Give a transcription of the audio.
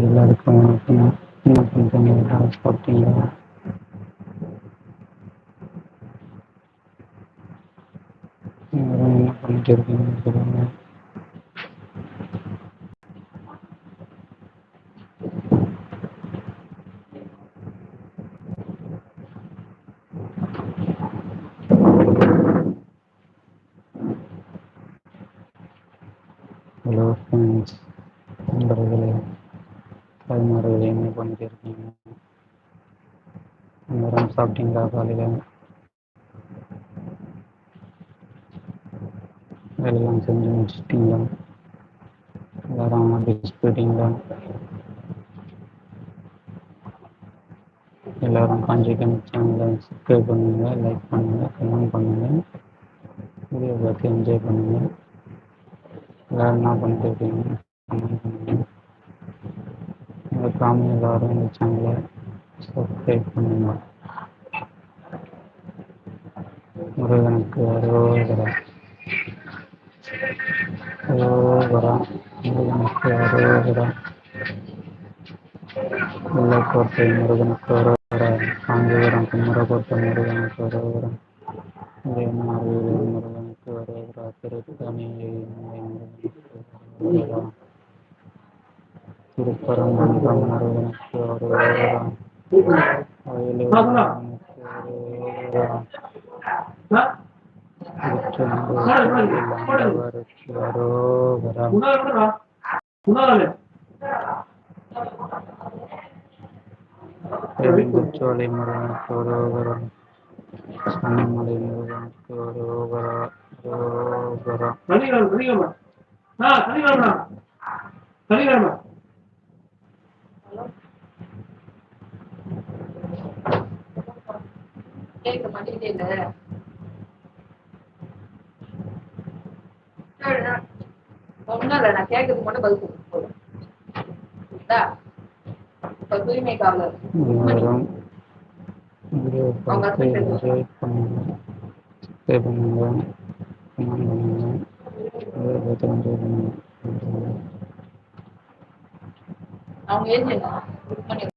எல்லாருக்கும் வணக்கம் என்ன பண்றீங்க சாப்பிட்டீங்களா வேற என்ன பண்ணிட்டு இருக்கீங்க சொல்லுங்க ஹலோ ஃப்ரெண்ட்ஸ் நண்பர்களே தாய்மார்களே என்ன பண்ணிட்டு இருக்கீங்க? எல்லாரும் சாப்பிட்டீங்களா காலையில்? வேலையெல்லாம் செஞ்சு முடிச்சிட்டிங்களா? எல்லாரும் ஆஃபீஸ் போயிட்டீங்களா? எல்லாரும் காஞ்சி சேனலை சப்ஸ்கிரைப் பண்ணுங்கள் லைக் பண்ணுங்கள் கமெண்ட் பண்ணுங்கள் வீடியோ பார்த்து என்ஜாய் பண்ணுங்கள் எல்லோரும் என்ன பண்ணிட்டு இருக்கீங்க? மறக்காம எல்லாரும் இந்த சேனலை சப்ஸ்கிரைப் பண்ணுங்க. முருகனுக்கு அரோகரா. அரோகரா. முருகனுக்கு அரோகரா. முல்லைக்கோட்டை முருகனுக்கு அரோகரா. காஞ்சிபுரம் குமரக்கோட்டை முருகனுக்கு அரோகரா. வேல்மார்வேலு முருகனுக்கு அரோகரா. திருத்தணி முருகனுக்கு அரோகரா. திருப்பரங்குன்றம் முருகனுக்கு அரோகரா முருகனுக்கு பெருங்குச்சோலை முருகனுக்கு சனிமலை முருகனுக்கு அரோகரா அரோகரா கேட்க மாட்டேங்குதே ஒண்ணும் இல்ல நான் கேட்கறதுக்கு மட்டும் பதில் புரியுதா? இப்ப தூய்மை காவலர். அவங்க ஏஜ் என்ன?